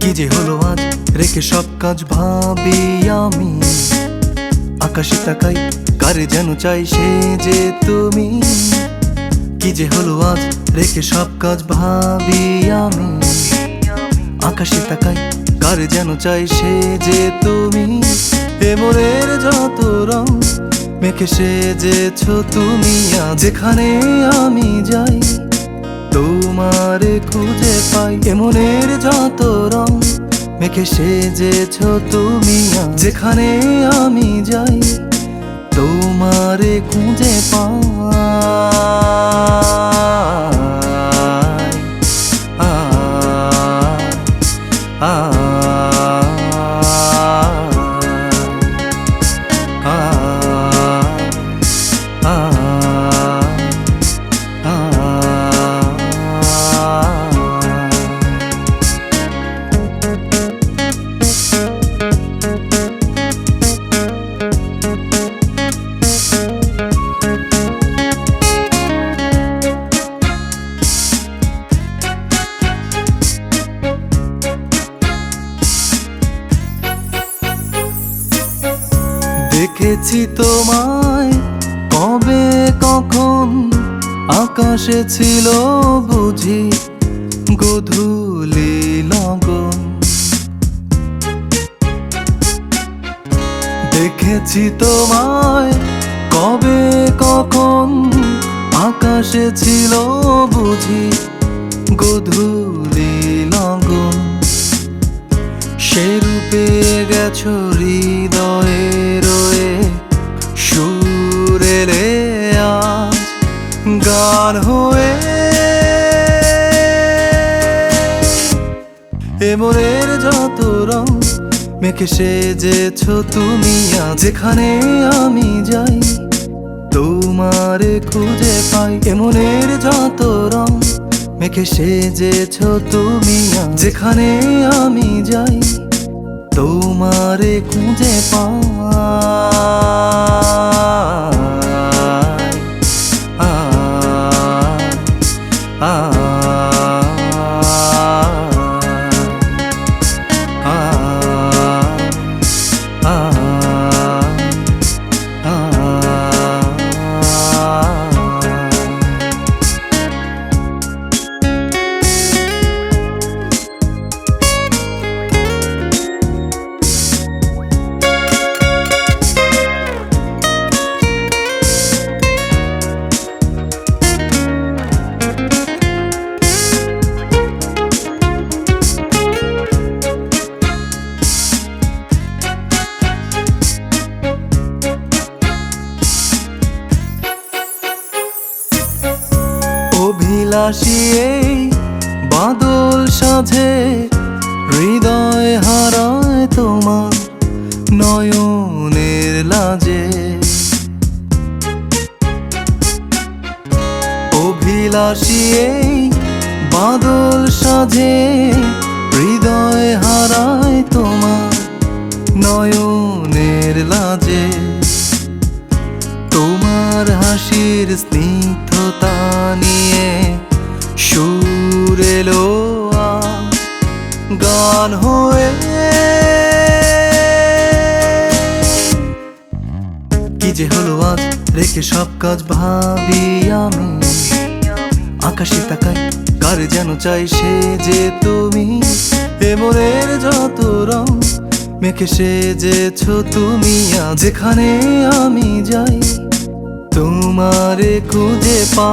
কি যে হলো আজ? রেখে সব কাজ ভাবি আমি। আকাশে তাকাই, কারে যেন চাই সে যে তুমি। কি যে হলো আজ? রেখে সব কাজ ভাবি আমি। আকাশে তাকাই, কারে যেন চাই সে যে তুমি। এ যত রং, মেখে সেজেছ তুমি। যেখানে আমি যাই, তোমারে খুঁজে পাই এমনের যত রং মেখে সেজেছ তুমি যেখানে আমি যাই তোমারে খুঁজে পাই দেখেছি তোমায়। কবে, কখন, আকাশে ছিল বুঝি গধূলি লগন। দেখেছি তোমায়, কবে, কখন, আকাশে ছিল বুঝি গধূলি লগন। সে রূপে গেছো হৃদয়ে গান হয়ে। এ মনের যত রং, মেখে সেজেছ তুমি যেখানে আমি যাই, তোমারে খুঁজে পাই। এ মনের যত রং, মেখে সেজেছ তুমি যেখানে আমি যাই, তোমারে খুঁজে পাই। এই বাদল সাজে, হৃদয় হারায় তোমার নয়নের লাজে। অভিলাষী এই বাদল সাজে, হৃদয় হারায় তোমার নয়নের লাজে। তোমার হাসির স্নিগ্ধতা গান হয়ে কি যে হলো আজ, রেখে সব কাজ ভাবি আমি। আকাশে তাকাই, কার যেন চাই সে যে তুমি। এ মনের যত রং, মেখে সেজেছ তুমি। যেখানে আমি যাই, তোমারে খুঁজে পা